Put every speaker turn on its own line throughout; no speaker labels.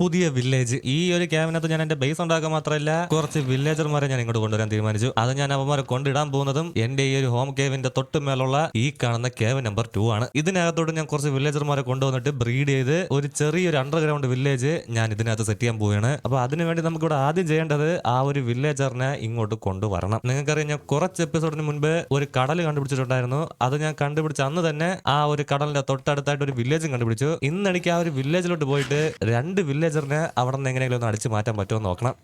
പുതിയ വില്ലേജ് ഈ ഒരു ക്യാമ്പിനകത്ത് ഞാൻ എന്റെ ബേസ് ഉണ്ടാക്കാൻ മാത്രമല്ല കുറച്ച് വില്ലേജർമാരെ ഞാൻ ഇങ്ങോട്ട് കൊണ്ടുവരാൻ തീരുമാനിച്ചു. അത് ഞാൻ അവന്മാരെ കൊണ്ടിടാൻ പോകുന്നതും എന്റെ ഈ ഒരു ഹോം കേവിന്റെ തൊട്ട് മേലുള്ള ഈ കാണുന്ന കേവ് നമ്പർ ടു ആണ്. ഇതിനകത്തോട്ട് ഞാൻ കുറച്ച് വില്ലേജർമാരെ കൊണ്ടുവന്നിട്ട് ബ്രീഡ് ചെയ്ത് ഒരു ചെറിയൊരു അണ്ടർഗ്രൗണ്ട് വില്ലേജ് ഞാൻ ഇതിനകത്ത് സെറ്റ് ചെയ്യാൻ പോവുകയാണ്. അപ്പൊ അതിനുവേണ്ടി നമുക്ക് ഇവിടെ ആദ്യം ചെയ്യേണ്ടത് ആ ഒരു വില്ലേജറിനെ ഇങ്ങോട്ട് കൊണ്ടുവരണം. നിങ്ങൾക്കറിയാം ഞാൻ കുറച്ച് എപ്പിസോഡിന് മുൻപ് ഒരു കടൽ കണ്ടുപിടിച്ചിട്ടുണ്ടായിരുന്നു. അത് ഞാൻ കണ്ടുപിടിച്ച അന്ന് തന്നെ ആ ഒരു കടലിന്റെ തൊട്ടടുത്തായിട്ട് ഒരു വില്ലേജും കണ്ടുപിടിച്ചു. ഇന്ന് എനിക്ക് ആ ഒരു വില്ലേജിലോട്ട് പോയിട്ട് രണ്ട് വില്ലേജറിനെ അവിടെ നിന്ന് എങ്ങനെയെങ്കിലും ഒന്ന് അടിച്ചു മാറ്റാൻ പറ്റുമോ നോക്കണം.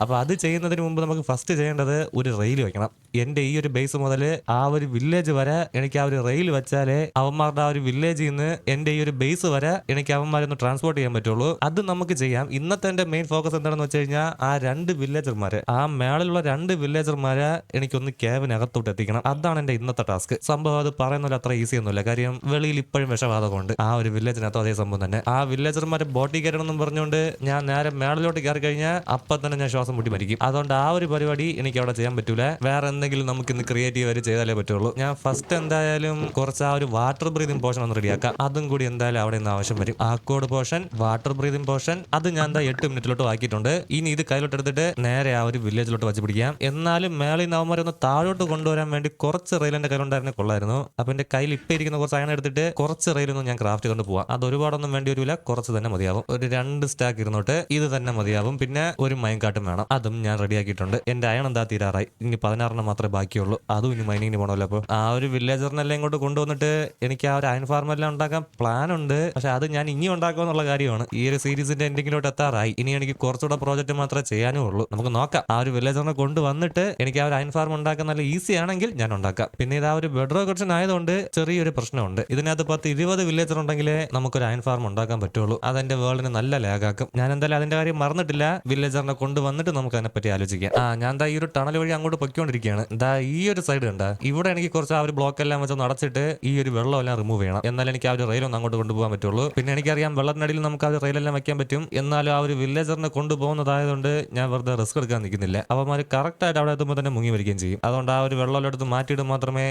അപ്പോൾ അത് ചെയ്യുന്നതിന് മുമ്പ് നമുക്ക് ഫസ്റ്റ് ചെയ്യേണ്ടത് ഒരു റെയിൽ വെക്കണം. എന്റെ ഈ ഒരു ബേസ് മുതൽ ആ ഒരു വില്ലേജ് വരെ എനിക്ക് ആ ഒരു റെയിൽ വെച്ചാലേ അവന്മാരുടെ ആ ഒരു വില്ലേജിൽ നിന്ന് എന്റെ ഈ ഒരു ബേസ് വരെ എനിക്ക് അവന്മാരൊന്ന് ട്രാൻസ്പോർട്ട് ചെയ്യാൻ പറ്റുള്ളൂ. അത് നമുക്ക് ചെയ്യാം. ഇന്നത്തെ എന്റെ മെയിൻ ഫോക്കസ് എന്താണെന്ന് വെച്ച് കഴിഞ്ഞാൽ ആ രണ്ട് വില്ലേജർമാരെ ആ മേളിലുള്ള രണ്ട് വില്ലേജർമാരെ എനിക്കൊന്ന് ക്യാബിനകത്തോട്ട് എത്തിക്കണം. അതാണ് എന്റെ ഇന്നത്തെ ടാസ്ക് സംഭവം അത് പറയുന്നില്ല അത്ര ഈസി ഒന്നുമില്ല. കാര്യം വെളിയിൽ ഇപ്പോഴും വിഷബാധകമുണ്ട് ആ ഒരു വില്ലേജിനകത്തും അതേ സംഭവം തന്നെ. ആ വില്ലേജർമാരെ ബോട്ടി കയറണം എന്നും പറഞ്ഞുകൊണ്ട് ഞാൻ നേരെ മേളിലോട്ട് കയറി കഴിഞ്ഞാൽ അപ്പം തന്നെ ഞാൻ ശ്വാസം മുട്ടി മരിക്കും. അതുകൊണ്ട് ആ ഒരു പരിപാടി എനിക്ക് അവിടെ ചെയ്യാൻ പറ്റൂല. വേറെ എന്തെങ്കിലും നമുക്ക് ഇന്ന് ക്രിയേറ്റീവ് ആയിട്ട് ചെയ്താലേ പറ്റുള്ളൂ. ഞാൻ ഫസ്റ്റ് എന്തായാലും കുറച്ച് ആ ഒരു വാട്ടർ ബ്രീതിങ് പോർഷൻ ഒന്ന് റെഡിയാക്കാം അതും കൂടി എന്തായാലും അവിടെ നിന്ന് ആവശ്യം വരും. ആക്കോഡ് പോർഷൻ വാട്ടർ ബ്രീതിങ് പോർഷൻ അത് ഞാൻ എന്താ എട്ട് മിനിറ്റിലോട്ട് ആക്കിയിട്ടുണ്ട്. ഇനി ഇത് കയ്യിലോട്ട് എടുത്തിട്ട് നേരെ ആ ഒരു വില്ലേജിലോട്ട് വച്ച് പിടിക്കാം. എന്നാലും മേളിൽ നിന്ന് അവന്മാരെ ഒന്ന് താഴോട്ട് കൊണ്ടുവരാൻ വേണ്ടി കുറച്ച് റെയിൽ കയ്യിലുണ്ടായിരുന്നെ കൊള്ളായിരുന്നു. അപ്പൊ എന്റെ കയ്യിൽ ഇപ്പൊ ഇരിക്കുന്ന കുറച്ച് അയൺ എടുത്തിട്ട് കുറച്ച് റെയിലൊന്നും ഞാൻ ക്രാഫ്റ്റ് കൊണ്ട് പോവാം. അത് ഒരുപാടൊന്നും വേണ്ടി വരില്ല കുറച്ച് തന്നെ മതിയാവും. ഒരു രണ്ട് സ്റ്റാക്ക് ഇരുന്നോട്ട് ഇത് തന്നെ മതിയാവും. പിന്നെ ഒരു മൈൻകാട്ടും വേണം അതും ഞാൻ റെഡിയാക്കിയിട്ടുണ്ട് എന്റെ അയൺ എന്താ തീരാറായി. ഇനി പതിനാറെണ്ണം മാത്രമേ ബാക്കിയുള്ളൂ. അതും ഇനി മൈനിങ്ങിന് പോകണമല്ലോ അപ്പോൾ. ആ ഒരു വില്ലേജറിനെല്ലാം ഇങ്ങോട്ട് കൊണ്ടുവന്നിട്ട് എനിക്ക് ആ ഒരു അയൺ ഫാം എല്ലാം ഉണ്ടാക്കാൻ പ്ലാൻ ഉണ്ട്. പക്ഷെ അത് ഞാൻ ഇനി ഉണ്ടാക്കുമെന്നുള്ള കാര്യമാണ്. ഈ ഒരു സീരീസിന്റെ എൻഡിങ്ങിലോട്ട് എത്താറായി. ഇനി എനിക്ക് കുറച്ചുകൂടെ പ്രോജക്റ്റ് മാത്രമേ ചെയ്യാനും ഉള്ളൂ. നമുക്ക് നോക്കാം. ആ ഒരു വില്ലേജറിനെ കൊണ്ടുവന്നിട്ട് എനിക്ക് ആ ഒരു അയൺ ഫാം ഉണ്ടാക്കാൻ നല്ല ഈസി ആണെങ്കിൽ ഞാൻ ഉണ്ടാക്കാം. പിന്നെ ഇത് ആ ഒരു ബെഡ്റോ കുറച്ച് ആയതുകൊണ്ട് ചെറിയൊരു പ്രശ്നമുണ്ട്. ഇതിനകത്ത് പത്ത് ഇരുപത് വില്ലേജർ ഉണ്ടെങ്കിലേ നമുക്കൊരു അയൺ ഫാം ഉണ്ടാക്കാൻ പറ്റുള്ളൂ. അതെന്റെ വേൾഡിന് നല്ല ലാഗാക്കും ഞാൻ എന്തായാലും അതിന്റെ കാര്യം മറന്നിട്ടില്ല. വില്ലേജറിനെ കൊണ്ടുവന്നിട്ട് നമുക്ക് അതിനെപ്പറ്റി ആലോചിക്കാം. ആ ഞാൻ ദാ ഈ ഒരു ടണൽ വഴി അങ്ങോട്ട് പൊയ്ക്കൊണ്ടിരിക്കുകയാണ്. ദാ ഈ ഒരു സൈഡ് കണ്ട. ഇവിടെ എനിക്ക് കുറച്ച് ആ ഒരു ബ്ലോക്ക് എല്ലാം വെച്ച് നടച്ചിട്ട് ഈ ഒരു വെള്ളം എല്ലാം റിമൂവ് ചെയ്യണം. എന്നാൽ എനിക്ക് ആ ഒരു റെയിൽ ഒന്ന് അങ്ങോട്ട് കൊണ്ടുപോകാൻ പറ്റുള്ളൂ. പിന്നെ എനിക്കറിയാം വെള്ളത്തിനടിയിൽ നമുക്ക് ആ ഒരു റെയിലെല്ലാം വെക്കാൻ പറ്റും. എന്നാലും ആ ഒരു വില്ലേജറിനെ കൊണ്ടുപോകുന്നതായതുകൊണ്ട് ഞാൻ വെറുതെ റിസ്ക് എടുക്കാൻ നിൽക്കുന്നില്ല. അവന്മാർ കറക്റ്റ് ആയിട്ട് അവിടെ എത്തുമ്പോൾ തന്നെ മുങ്ങി വരികയും ചെയ്യും. അതുകൊണ്ട് ആ ഒരു വെള്ളം എടുത്ത് മാറ്റിയിട്ട് മാത്രമേ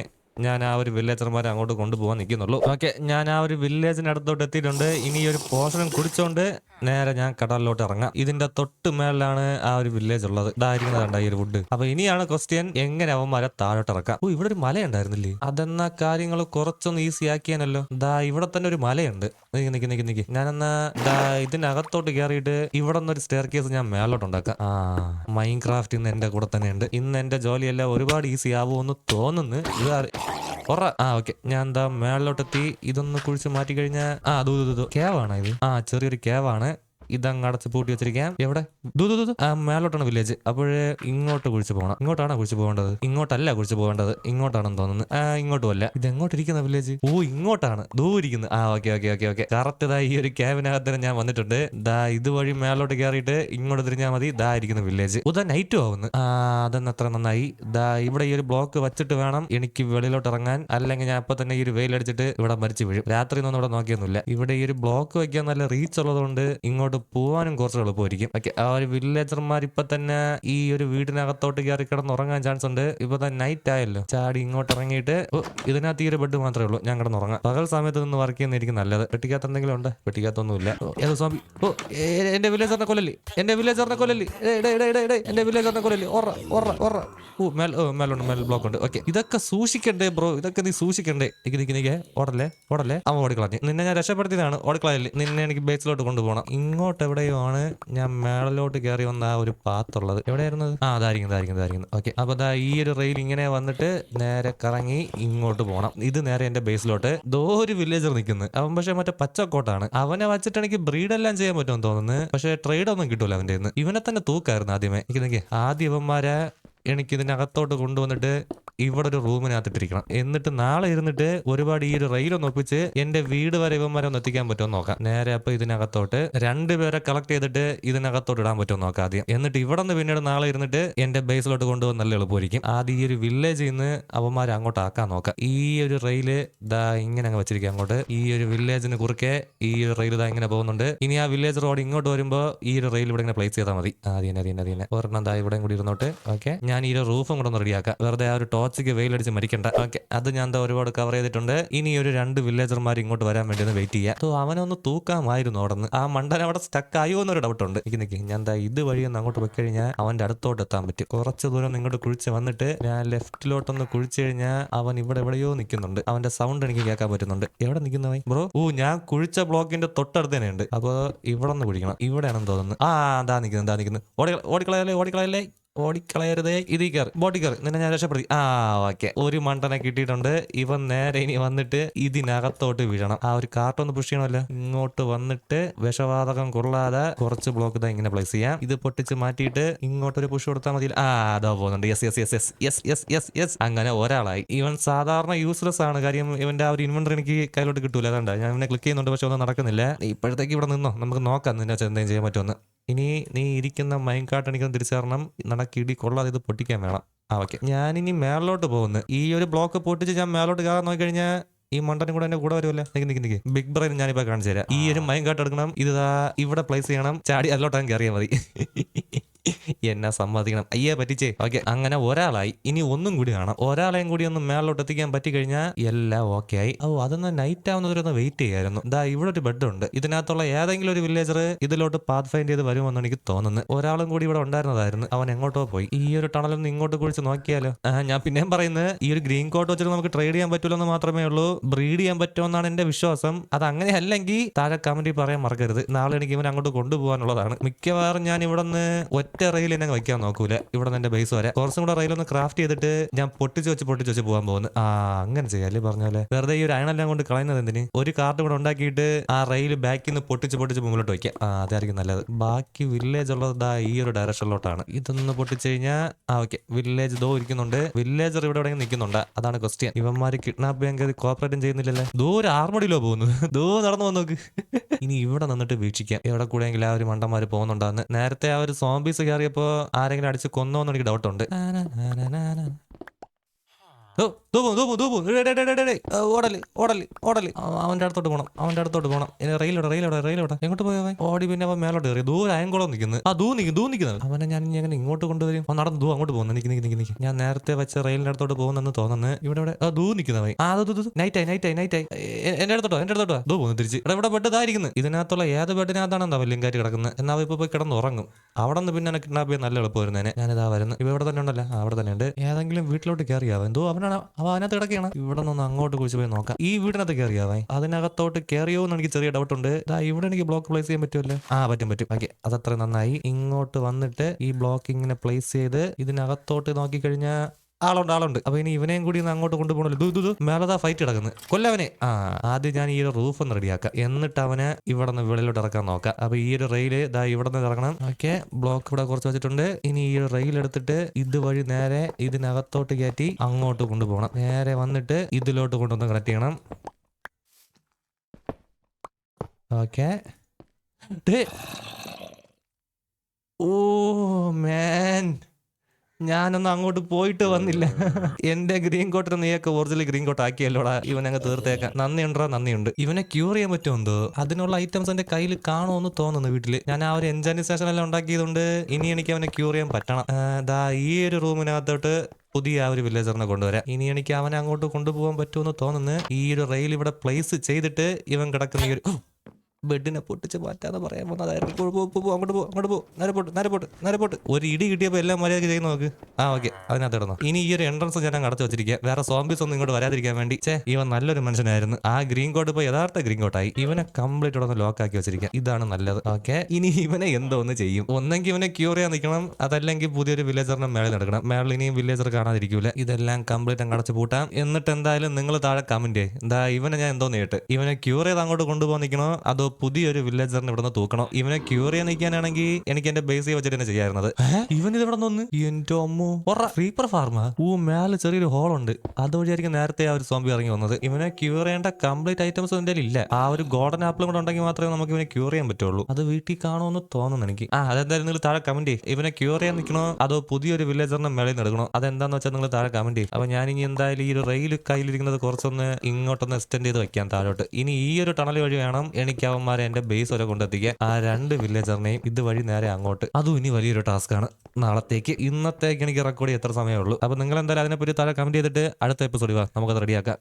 ഞാൻ ആ ഒരു വില്ലേജർമാരെ അങ്ങോട്ട് കൊണ്ടുപോകാൻ നിൽക്കുന്നുള്ളൂ. ഓക്കെ ഞാൻ ആ ഒരു വില്ലേജിന് അടുത്തോട്ട് എത്തിയിട്ടുണ്ട്. ഇനി ഒരു പോഷണം കുടിച്ചോണ്ട് നേരെ ഞാൻ കടലിലോട്ട് ഇറങ്ങാം. ഇതിന്റെ തൊട്ട് മേളിലാണ് ആ ഒരു വില്ലേജ് ഉള്ളത്. ഇതായിരിക്കുന്നത് കണ്ട ഈ ഒരു വുഡ് അപ്പൊ ഇനിയാണ് ക്വസ്റ്റ്യൻ എങ്ങനെ അവന്മാരെ താഴോട്ട് ഇറക്കാം? ഓ ഇവിടെ ഒരു മല ഉണ്ടായിരുന്നില്ലേ അതെന്നാ കാര്യങ്ങൾ കുറച്ചൊന്ന് ഈസി ആക്കിയാനല്ലോ. ദാ ഇവിടെ തന്നെ ഒരു മലയുണ്ട്. നിക്ക് നിക്ക് നിക്ക് നിക്ക്. ഞാനെന്നാ ദാ ഇതിനകത്തോട്ട് കയറിയിട്ട് ഇവിടെ നിന്നൊരു സ്റ്റെയർ കേസ് ഞാൻ മേലോട്ട് ഉണ്ടാക്കാം. ആ മൈൻ ക്രാഫ്റ്റ് ഇന്ന് എന്റെ കൂടെ തന്നെ ഉണ്ട് ഇന്ന് എന്റെ ജോലിയെല്ലാം ഒരുപാട് ഈസി ആവുമെന്ന് തോന്നുന്നു. ഇത് ഒറ. ആ ഓക്കെ ഞാൻ എന്താ മേളിലോട്ടെത്തി ഇതൊന്ന് കുഴിച്ച് മാറ്റി കഴിഞ്ഞാൽ ആ ദൂ കേവാണ് ഇത്? ആ ചെറിയൊരു കേവാണ് ഇതങ്ങ് അടച്ച് പൂട്ടി വെച്ചിരിക്കാം എവിടെ? ദൂ ദൂ ദൂ ദൂ. മേലോട്ടാണ് വില്ലേജ് അപ്പോഴേ ഇങ്ങോട്ട് കുഴിച്ച് പോകണം. ഇങ്ങോട്ടാണ് കുഴിച്ച് പോകേണ്ടത്? ഇങ്ങോട്ടല്ല കുഴിച്ച് പോകേണ്ടത്. ഇങ്ങോട്ടാണെന്ന് തോന്നുന്നു. ഇങ്ങോട്ടും അല്ല ഇത് എങ്ങോട്ടിരിക്കുന്ന വില്ലേജ് ഓ ഇങ്ങോട്ടാണ്. ദൂരിക്കുന്നത് ആ okay okay okay okay. Correct ഇതാ ഈ ഒരു ക്യാബിനകത്ത് തന്നെ ഞാൻ വന്നിട്ടുണ്ട്. ദാ ഇതുവഴി മേലോട്ട് കയറിയിട്ട് ഇങ്ങോട്ട് തിരിഞ്ഞാൽ മതി. ദാ ഇരിക്കുന്ന വില്ലേജ് ഉദാ നൈറ്റ് ആവുന്നു. അതെന്ന് അത്ര നന്നായി? ദാ ഇവിടെ ഈ ഒരു ബ്ലോക്ക് വെച്ചിട്ട് വേണം എനിക്ക് വെളിയിലോട്ട് ഇറങ്ങാൻ. അല്ലെങ്കിൽ ഞാൻ അപ്പൊ തന്നെ ഈ ഒരു വെയിലടിച്ചിട്ട് ഇവിടെ മരിച്ചു വീഴും. രാത്രി ഒന്നും ഇവിടെ നോക്കിയൊന്നുമില്ല. ഇവിടെ ഈ ഒരു ബ്ലോക്ക് വെക്കാൻ നല്ല റീച്ച് ഉള്ളതുകൊണ്ട് ഇങ്ങോട്ട് പോവാനും കുറച്ച് എളുപ്പമായിരിക്കും. ഓക്കെ ആ ഒരു വില്ലേജർമാർ ഇപ്പൊ തന്നെ ഈ ഒരു വീടിനകത്തോട്ട് കയറി കിടന്ന് ഉറങ്ങാൻ ചാൻസ് ഉണ്ട്. ഇപ്പൊ തന്നെ നൈറ്റ് ആയല്ലോ. ചാടി ഇങ്ങോട്ട് ഇറങ്ങിയിട്ട് ഇതിനകത്ത് ഈ ഒരു ബെഡ് മാത്രമേ ഉള്ളൂ. ഞാൻ കിടന്ന് ഉറങ്ങാം പകൽ സമയത്ത് നിന്ന് വർക്ക് ചെയ്യുന്നതായിരിക്കും നല്ലത്. പെട്ടിക്കകത്ത് എന്തെങ്കിലും ഉണ്ട്? പെട്ടിക്കകത്തൊന്നുമില്ല. ഏതോ സ്വാമി ഓ എന്റെ വില്ലേജറിനെ കൊല്ലല്ലേ? എന്റെ വില്ലേജറിനെ കൊല്ലല്ലേ? എന്റെ വില്ലേജറിനെ കൊല്ലല്ലേ? ഓ മേൽ ഓ മേലുണ്ട് മേൽ ബ്ലോക്ക് ഉണ്ട്. ഓക്കെ ഇതൊക്കെ സൂക്ഷിക്കണ്ടേ ബ്രോ ഇതൊക്കെ നീ സൂക്ഷിക്കണ്ടേ? നിക്ക് നിക്ക് നിക്ക്. ഓടല്ലേ ഓടല്ലേ. അവൻ ഓടിക്കളഞ്ഞു. നിന്നെ ഞാൻ രക്ഷപ്പെടുത്തിയതാണ്. ഓടിക്കളഞ്ഞില്ലേ നിന്നെ എനിക്ക് ബേസിലോട്ട് കൊണ്ടുപോകണം. ഇങ്ങോട്ട് എവിടെയോ ആണ് ഞാൻ മേളിലോട്ട് കയറി വന്ന ആ ഒരു പാത്തുള്ളത്? എവിടെയായിരുന്നു അത്? ആ അതായിരിക്കും അതായിരിക്കും അതായിരിക്കും. ഓക്കെ അപ്പൊ ദാ ഈ ഒരു റെയിൽ ഇങ്ങനെ വന്നിട്ട് നേരെ കറങ്ങി ഇങ്ങോട്ട് പോകണം ഇത് നേരെ എന്റെ ബേസിലോട്ട്. ദോ ഒരു വില്ലേജർ നിൽക്കുന്നു. അവൻ പക്ഷെ മറ്റേ പച്ചക്കോട്ടാണ്. അവനെ വച്ചിട്ട് എനിക്ക് ബ്രീഡ് എല്ലാം ചെയ്യാൻ പറ്റുമെന്ന് തോന്നുന്നു. പക്ഷെ ട്രേഡ് ഒന്നും കിട്ടൂല അവന്റെ കയ്യിന്ന്. ഇവനെ തന്നെ തൂക്കായിരുന്നു ആദ്യമേ. എനിക്ക് ആദ്യ ഇവന്മാരെ എനിക്ക് ഇതിനകത്തോട്ട് കൊണ്ടുവന്നിട്ട് ഇവിടെ ഒരു റൂമിനകത്തിട്ടിരിക്കണം എന്നിട്ട് നാളെ ഇരുന്നിട്ട് ഒരുപാട് ഈ ഒരു റെയിൽ ഒന്ന് ഒപ്പിച്ച് എന്റെ വീട് വരെ ഇവന്മാരെ ഒന്ന് എത്തിക്കാൻ പറ്റുമോ നോക്കാം. നേരെ അപ്പൊ ഇതിനകത്തോട്ട് രണ്ടുപേരെ കളക്ട് ചെയ്തിട്ട് ഇതിനകത്തോട്ട് ഇടാൻ പറ്റുമോ നോക്കാം ആദ്യം. എന്നിട്ട് ഇവിടെ നിന്ന് പിന്നീട് നാളെ ഇരുന്നിട്ട് എന്റെ ബേസിലോട്ട് കൊണ്ടുപോകാൻ നല്ല എളുപ്പമായിരിക്കും. ആദ്യം ഈ ഒരു വില്ലേജിൽ നിന്ന് അവന്മാരെ അങ്ങോട്ട് ആക്കാൻ നോക്കാം. ഈ ഒരു റെയിൽ ദാ ഇങ്ങനെ അങ്ങ് വെച്ചിരിക്കുക അങ്ങോട്ട്. ഈ ഒരു വില്ലേജിന് കുറുക്കെ ഈ ഒരു റെയിൽ ദാ ഇങ്ങനെ പോകുന്നുണ്ട്. ഇനി ആ വില്ലേജ് റോഡ് ഇങ്ങോട്ട് വരുമ്പോൾ ഈ ഒരു റെയിൽ ഇവിടെ ഇങ്ങനെ പ്ലേസ് ചെയ്താൽ മതി. ആദ്യം അതിനെ അതിനെ ഒരെണ്ണം ദാ ഇവിടെയും കൂടി ഇരുന്നോട്ട്. ഓക്കെ ഞാൻ ഈ ഒരു റൂഫും കൂടെ ഒന്ന് റെഡിയാക്കാം വെറുതെ ആ ഒരു ടോച്ച് പച്ചയ്ക്ക് വെയിലടിച്ച് മരിക്കണ്ട. ഓക്കെ അത് ഞാൻ എന്താ ഒരുപാട് കവർ ചെയ്തിട്ടുണ്ട്. ഇനി ഒരു രണ്ട് വില്ലേജർമാർ ഇങ്ങോട്ട് വരാൻ വേണ്ടി ഒന്ന് വെയിറ്റ് ചെയ്യാം. സോ അവനൊന്ന് തൂക്കാമായിരുന്നു അവിടെ നിന്ന് ആ മണ്ടൻ അവിടെ സ്റ്റക്ക് ആയോ എന്നൊരു ഡൗട്ട് ഉണ്ട്. എനിക്ക് നിൽക്കി ഞാൻ എന്താ ഇത് വഴി ഒന്ന് അങ്ങോട്ട് പോയി കഴിഞ്ഞാൽ അവന്റെ അടുത്തോട്ട് എത്താൻ പറ്റും. കുറച്ച് ദൂരം ഇങ്ങോട്ട് കുഴിച്ച് വന്നിട്ട് ഞാൻ ലെഫ്റ്റിലോട്ടൊന്ന് കുഴിച്ച് കഴിഞ്ഞാൽ അവൻ ഇവിടെ എവിടെയോ നിൽക്കുന്നുണ്ട്. അവന്റെ സൗണ്ട് എനിക്ക് കേൾക്കാൻ പറ്റുന്നുണ്ട്. എവിടെ നിൽക്കുന്നവൻ ബ്രോ ഓ ഞാൻ കുഴിച്ച ബ്ലോക്കിന്റെ തൊട്ടടുത്ത് തന്നെ ഉണ്ട് അപ്പോൾ ഇവിടെ നിന്ന് കുഴിക്കണം. ഇവിടെയാണെന്ന് തോന്നുന്നു. ആ ദാ നിൽക്കുന്നത് എന്താ നിൽക്കുന്നത് ഓടി ഓടിക്കളയല്ലേ ഓടിക്കളയല്ലേ? ഓടിക്കളയരുതേ. ഇതിൽ കയറി. ബോട്ടി കയറി. നിന്നെ ഞാൻ രക്ഷപ്പെടുത്തി. ആ ഓക്കെ. ഒരു മണ്ടനെ കിട്ടിയിട്ടുണ്ട്. ഇവൻ നേരെ ഇനി വന്നിട്ട് ഇതിനകത്തോട്ട് വീഴണം. ആ ഒരു കാർട്ടൊന്ന് പുഷ് ചെയ്യണമല്ലോ. ഇങ്ങോട്ട് വന്നിട്ട് വിഷവാതകം കൊള്ളാതെ കുറച്ച് ബ്ലോക്ക് ഇതാ ഇങ്ങനെ പ്ലേസ് ചെയ്യാം. ഇത് പൊട്ടിച്ച് മാറ്റിയിട്ട് ഇങ്ങോട്ടൊരു പുഷ് കൊടുത്താൽ മതി ആ അതാ പോകുന്നുണ്ട്. Yes yes yes yes yes yes yes yes അങ്ങനെ ഒരാളായി. ഇവൻ സാധാരണ യൂസ്ലെസ് ആണ്. കാര്യം ഇവന്റെ ആ ഒരു ഇൻവെന്റർ എനിക്ക് കയ്യിലോട്ട് കിട്ടൂല. അതുകൊണ്ട്. ഞാൻ ഇവനെ ക്ലിക്ക് ചെയ്യുന്നുണ്ട് പക്ഷെ ഒന്നും നടക്കുന്നില്ല. ഇപ്പോഴത്തേക്ക് ഇവിടെ നിന്നോ. നമുക്ക് നോക്കാം. നിന്നെ എന്തെങ്കിലും ചെയ്യാൻ പറ്റുമെന്ന് ഇനി നീ ഇരിക്കുന്ന മൈൻ കാർട്ട് എനിക്കൊന്ന് തിരിച്ചു തരണം നടക്കിടി കൊള്ളാതെ ഇത് പൊട്ടിക്കാൻ വേണം. ആ ഓക്കെ ഞാനിനി മേളിലോട്ട് പോകുന്നു. ഈ ഒരു ബ്ലോക്ക് പൊട്ടിച്ച് ഞാൻ മേളിലോട്ട് കയറാൻ നോക്കിക്കഴിഞ്ഞാൽ ഈ മണ്ടനും കൂടെ എന്റെ കൂടെ വരുമല്ലോ നിക്ക് നിക്ക് നിക്ക്. ബിഗ് ബ്രെയിൻ ഞാനിപ്പോ കാണിച്ചു തരാം ഈ ഒരു മൈൻ കാട്ട് എടുക്കണം ഇത് ഇവിടെ പ്ലേസ് ചെയ്യണം. ചാടി അതിലോട്ടാൻ കയറിയാൽ മതി. എന്നെ സമ്മതിക്കണം. അയ്യേ പറ്റിച്ചേ. ഓക്കെ അങ്ങനെ ഒരാളായി. ഇനി ഒന്നും കൂടി കാണാം. ഒരാളെയും കൂടി ഒന്ന് മേളിലോട്ട് എത്തിക്കാൻ പറ്റി കഴിഞ്ഞാൽ എല്ലാം ഓക്കെ ആയി. ഓ അതൊന്ന് നൈറ്റ് ആവുന്നവരൊന്ന് വെയിറ്റ് ചെയ്യായിരുന്നു. ദാ ഇവിടെ ഒരു ബെഡ് ഉണ്ട്. ഇതിനകത്തുള്ള ഏതെങ്കിലും ഒരു വില്ലേജർ ഇതിലോട്ട് പാത്ത് ഫൈൻഡ് ചെയ്ത് വരുമെന്ന് എനിക്ക് തോന്നുന്നു ഒരാളും കൂടി ഇവിടെ ഉണ്ടായിരുന്നതായിരുന്നു. അവൻ എങ്ങോട്ടോ പോയി. ഈ ഒരു ടണലൊന്ന് ഇങ്ങോട്ട് കുഴിച്ച് നോക്കിയാലോ? ഞാൻ പിന്നെയും പറയുന്നത് ഈ ഒരു ഗ്രീൻ കോട്ട് വെച്ചിട്ട് നമുക്ക് ട്രേഡ് ചെയ്യാൻ പറ്റുമെന്ന് മാത്രമേ ഉള്ളൂ. ബ്രീഡ് ചെയ്യാൻ പറ്റുമെന്നാണ് എന്റെ വിശ്വാസം. അത് അങ്ങനെ അല്ലെങ്കിൽ താഴെ കമന്റിൽ പറയാൻ മറക്കരുത്. നാളെ എനിക്ക് ഇവൻ അങ്ങോട്ട് കൊണ്ടുപോകാനുള്ളതാണ്. മിക്കവാറും ഞാൻ ഇവിടെ നിന്ന് ഒറ്റ റെയിൽ എന്നെ വയ്ക്കാൻ നോക്കൂല. ഇവിടെ നിന്ന് ബേസ് വരെ. കുറച്ചും കൂടെ റെയിൽ ഒന്ന് ക്രാഫ്റ്റ് ചെയ്തിട്ട് ഞാൻ പൊട്ടിച്ച് വെച്ച് പൊട്ടിച്ച് വെച്ച് പോകാൻ പോകുന്നു. ആ അങ്ങനെ ചെയ്യാല്ലേ പറഞ്ഞാലേ വെറുതെ ഈ ഒരു അയണെല്ലാം കൊണ്ട് കളയുന്നത് എന്തിന്? ഒരു കാർഡ് കൂടെ ഉണ്ടാക്കിയിട്ട് ആ റെയിൽ ബാക്കിൽ നിന്ന് പൊട്ടിച്ച് പൊട്ടിച്ച് മുമ്പിലോട്ട് വെക്കാം ആ അതായിരിക്കും നല്ലത്. ബാക്കി വില്ലേജ് ഉള്ളത് ഈ ഒരു ഡയറക്ഷനിലോട്ടാണ് ഇതൊന്ന് പൊട്ടിച്ച് കഴിഞ്ഞാൽ ആ ഓക്കെ വില്ലേജ് ദോ ഇരിക്കുന്നുണ്ട്. വില്ലേജർ ഇവിടെ എവിടെയെങ്കിലും നിൽക്കുന്നുണ്ട്. അതാണ് ക്വസ്റ്റ്യൻ ഇവന്മാര് കിഡ്നാപ്പ് ചെയ്യാൻ കോപ്പറേറ്റും ചെയ്യുന്നില്ലല്ലേ? ദോ ഒരു ആർമടിയിലോ പോകുന്നു. ദോ നടന്നു നോക്ക്. ഇനി ഇവിടെ നിന്നിട്ട് വീക്ഷിക്കാം. എവിടെ കൂടെയെങ്കിലും ആ ഒരു മണ്ടന്മാർ പോകുന്നുണ്ടാന്ന്. നേരത്തെ ആ ഒരു സോംബീസ് കയറിയപ്പോ ആരെങ്കിലും അടിച്ച് കൊന്നോന്ന് എനിക്ക് ഡൗട്ട് ഉണ്ട്. ഓ, ദോ പോ, ദോ പോ, ദോ പോ. ഡേ, ഡേ, ഡേ, ഡേ, ഡേ, ഡേ. ആ, ഓടൽ ഓടൽ. ഓടൽ അവ- അവന്റെ അടുത്തോട്ട് പോകണം അവന്റെ അടുത്തോട്ട് പോകണം ഇനി റെയിലോടെ റെയിലോടെ റെയിലോടെ എങ്ങോട്ട് പോയവൻ ഓടി പിന്നെ അവൻ മേലോട്ട് കയറി. ദൂരെ അയൻകുളം നിൽക്കുന്നു. ആ ദൂ നിൽക്കും ദൂ നിൽക്കുന്നത് അവനെ ഞാൻ ഇനി എങ്ങനെ ഇങ്ങോട്ട് കൊണ്ടുവരും? അവൻ നടന്ന് ദൂ അങ്ങോട്ട് പോകുന്നു. നിൽക്കി നിൽക്കി നിൽക്കി ഞാൻ നേരത്തെ വെച്ച റെയിലിന്റെ അടുത്തോട്ട് പോകുന്നെന്ന് തോന്നുന്നു. ഇവിടെ ഇവിടെ. ആ ദൂ നിൽക്കുന്നവൻ ആ ദൂ നൈറ്റായി നൈറ്റായി നൈറ്റായി എന്റെ അടുത്തോട്ടോ എന്റെ അടുത്തോട്ടോ ദൂ പോകുന്നു തിരിച്ച്. ഇവിടെ ഇവിടെ ബെഡ് ഇതായിരിക്കുന്നു. ഇതിനകത്തുള്ള ഏത് ബെഡിനകത്താണ് എന്താ വലിയ കാറ്റ് കിടക്കുന്നത്? എന്നാ ഇപ്പൊ പോയി കിടന്ന് ഉറങ്ങും. അവിടെ നിന്ന് പിന്നെ കിട്ടാൻ ചെയ്യാൻ നല്ല എളുപ്പമായിരുന്നേനെ. ഞാനിതാ വരുന്നു. ഇവ ഇവിടെ തന്നെ ഉണ്ടല്ലോ. അവിടെ തന്നെ ഉണ്ട്. ഏതെങ്കിലും വീട്ടിലോട്ട് കയറിയാവും എന്തോ അവനാണ് അവ അതിനകത്ത് കിടക്കുകയാണ് ഇവിടെ നിന്ന് അങ്ങോട്ട് കുറിച്ച് പോയി നോക്കാം. ഈ വീടിനകത്ത് കയറിയാവേ അതിനകത്തോട്ട് കയറിയോ എന്ന് എനിക്ക് ചെറിയ ഡൗട്ട് ഉണ്ട്. ഇവിടെ എനിക്ക് ബ്ലോക്ക് പ്ലേസ് ചെയ്യാൻ പറ്റുമല്ലോ? ആ പറ്റും പറ്റും. ഓക്കെ അതത്ര നന്നായി. ഇങ്ങോട്ട് വന്നിട്ട് ഈ ബ്ലോക്ക് ഇങ്ങനെ പ്ലേസ് ചെയ്ത് ഇതിനകത്തോട്ട് നോക്കിക്കഴിഞ്ഞാൽ ആളുണ്ട് ആളുണ്ട്. അപ്പൊ ഇനി ഇവനെയും കൂടി അങ്ങോട്ട് കൊണ്ടുപോകണല്ലോ മേലതാ ഫൈറ്റ് കിടക്കുന്നത് കൊല്ലവനെ ആ ആദ്യം ഞാൻ ഈ ഒരു റൂഫ് ഒന്ന് റെഡിയാക്കാം എന്നിട്ട് അവനെ ഇവിടെ നിന്ന് വെളിയിലോട്ട് ഇറക്കാൻ നോക്കാം. അപ്പൊ ഈ ഒരു റെയിൽ ഇതാ ഇവിടെ നിന്ന് ഇറങ്ങണം. ഓക്കെ ബ്ലോക്ക് ഇവിടെ കുറച്ച് വെച്ചിട്ടുണ്ട്. ഇനി ഈ റെയിൽ എടുത്തിട്ട് ഇതുവഴി നേരെ ഇതിനകത്തോട്ട് കയറ്റി അങ്ങോട്ട് കൊണ്ടുപോകണം. നേരെ വന്നിട്ട് ഇതിലോട്ട് കൊണ്ടുവന്ന് കണക്ട് ചെയ്യണം. ഓക്കെ ഓ മാൻ ഞാനൊന്നും അങ്ങോട്ട് പോയിട്ട് വന്നില്ല. എന്റെ ഗ്രീൻ കോട്ടിന് നീയൊക്കെ ഒറിജിനൽ ഗ്രീൻ കോട്ട് ആക്കിയല്ലോടാ. ഇവൻ അങ്ങ് തീർത്തേക്കാം. നന്ദിയുണ്ടോ? നന്ദിയുണ്ട്. ഇവനെ ക്യൂർ ചെയ്യാൻ പറ്റുമെന്തോ അതിനുള്ള ഐറ്റംസ് എന്റെ കയ്യിൽ കാണുമെന്ന് തോന്നുന്നു വീട്ടിൽ. ഞാൻ ആ ഒരു എൻജാനി സ്റ്റേഷൻ എല്ലാം ഉണ്ടാക്കിയതുകൊണ്ട് ഇനി എനിക്ക് അവനെ ക്യൂർ ചെയ്യാൻ പറ്റണം. ദാ ഈ ഒരു റൂമിനകത്തോട്ട് പുതിയ ആ ഒരു വില്ലേജറിനെ കൊണ്ടുവരാം. ഇനി എനിക്ക് അവനെ അങ്ങോട്ട് കൊണ്ടുപോകാൻ പറ്റുമെന്ന് തോന്നുന്നു. ഈ ഒരു റെയിൽ ഇവിടെ പ്ലേസ് ചെയ്തിട്ട് ഇവൻ കിടക്കുന്ന ഈ ഒരു ബെഡിനെ പൊട്ടിച്ച് മാറ്റാന്ന് പറയാൻ വന്നതായിരുന്നു അതായിരുന്നു പോ, പോ, പോ, അങ്ങോട്ട് പോ അങ്ങോട്ട് പോ. നേരെ പോട്ട് നേരെ പോട്ട് നേരെ പോട്ട്. ഒരു ഇടി കിട്ടിയപ്പോൾ എല്ലാം മര്യാദയ്ക്ക് ചെയ്യുന്ന നോക്ക്. ആ ഓക്കെ. അതിനകത്ത് ഇടണം? ഇനി ഈ ഒരു എൻട്രൻസ് ഞാൻ അടച്ചു വെച്ചിരിക്കുക വേറെ സോംബീസ് ഒന്നും ഇങ്ങോട്ട് വരാതിരിക്കാൻ വേണ്ടി. ചേ ഇവൻ നല്ലൊരു മനുഷ്യനായിരുന്നു. ആ ഗ്രീൻ കോട്ട് ഇപ്പോൾ യഥാർത്ഥ ഗ്രീൻ കോട്ടായി ഇവനെ കംപ്ലീറ്റ് ഇവിടെ ലോക്ക് ആക്കി വെച്ചിരിക്കുക ഇതാണ് നല്ലത്. ഓക്കെ. ഇനി ഇവനെ എന്തോ ഒന്ന് ചെയ്യും. ഒന്നെങ്കിൽ ഇവനെ ക്യൂർ ചെയ്യാൻ നിൽക്കണം. അതല്ലെങ്കിൽ പുതിയൊരു വില്ലേജറിനെ മേളിൽ നടക്കണം. മേളിൽ ഇനിയും വില്ലേജർ കാണാതിരിക്കൂല. ഇതെല്ലാം കംപ്ലീറ്റ് അങ്ങ് അടച്ചു പൂട്ടാം. എന്നിട്ട് എന്തായാലും നിങ്ങൾ താഴെ കമന്റ് എന്താ ഇവനെ ഞാൻ എന്തോ നേട്ട് ഇവനെ ക്യൂർ ചെയ്ത് അങ്ങോട്ട് കൊണ്ടുപോകാൻ നിൽക്കണോ? അതോ പുതിയൊരു വില്ലേജറിന് ഇവിടുന്ന് തൂക്കണം. ഇവനെ ക്യൂർ ചെയ്യാൻ നിൽക്കാനാണെങ്കിൽ എനിക്ക് എന്റെ ബേസ് വെച്ചിട്ട് തന്നെ ചെയ്യാറുന്നത് ഇവൻ ഇത് ഇവിടെ നിന്ന് എന്റെ അമ്മോ. സ്ലീപ്പർ ഫാർമ ഓ മേലെ ചെറിയൊരു ഹോൾ ഉണ്ട്. അതുവഴിയായിരിക്കും നേരത്തെ ആ ഒരു സോംബി ഇറങ്ങി വന്നത്. ഇവനെ ക്യൂർ ചെയ്യേണ്ട കംപ്ലീറ്റ് ഐറ്റംസ് എന്റെ ഇല്ല. ആ ഒരു ഗോൾഡൻ ആപ്പിളും കൂടെ ഉണ്ടെങ്കിൽ മാത്രമേ നമുക്ക് ഇവനെ ക്യൂർ ചെയ്യാൻ പറ്റുള്ളൂ. അത് വീട്ടിൽ കാണുമെന്ന് തോന്നുന്നു എനിക്ക്. ആ അതെന്തായാലും നിങ്ങൾ താഴെ കമന്റ് ചെയ്യും. ഇവനെ ക്യൂർ ചെയ്യാൻ നിൽക്കണോ? അതോ പുതിയൊരു വില്ലേജറിനെ മേളിൽ എടുക്കണോ? അതെന്താന്ന് വെച്ചാൽ നിങ്ങൾ താഴെ കമന്റ് ചെയ്യും. അപ്പൊ ഞാൻ ഇനി എന്തായാലും ഈ ഒരു റെയിൽ കയ്യിലിരിക്കുന്നത് കുറച്ചൊന്ന് ഇങ്ങോട്ടൊന്ന് എക്സ്റ്റെൻഡ് ചെയ്ത് വെക്കാൻ താഴോട്ട്. ഇനി ഈ ഒരു ടണൽ വഴി വേണം എനിക്ക് അവന്മാരെ എന്റെ ബേസ് വരെ കൊണ്ടെത്തിക്കാൻ ആ രണ്ട് വില്ലേജറിനെയും ഇതുവഴി നേരെ അങ്ങോട്ട്. അതും ഇനി വലിയൊരു ടാസ്ക് ആണ്. നാളത്തേക്ക് ഇന്നത്തേക്ക് എനിക്ക് റെക്കോർഡ് എത്ര സമയമുള്ളൂ അപ്പോൾ നിങ്ങൾ എന്തായാലും അതിനെപ്പറ്റി താഴെ കമന്റ് ചെയ്തിട്ട് അടുത്ത എപ്പിസോഡ് വാ. നമുക്കത് റെഡിയാക്കാം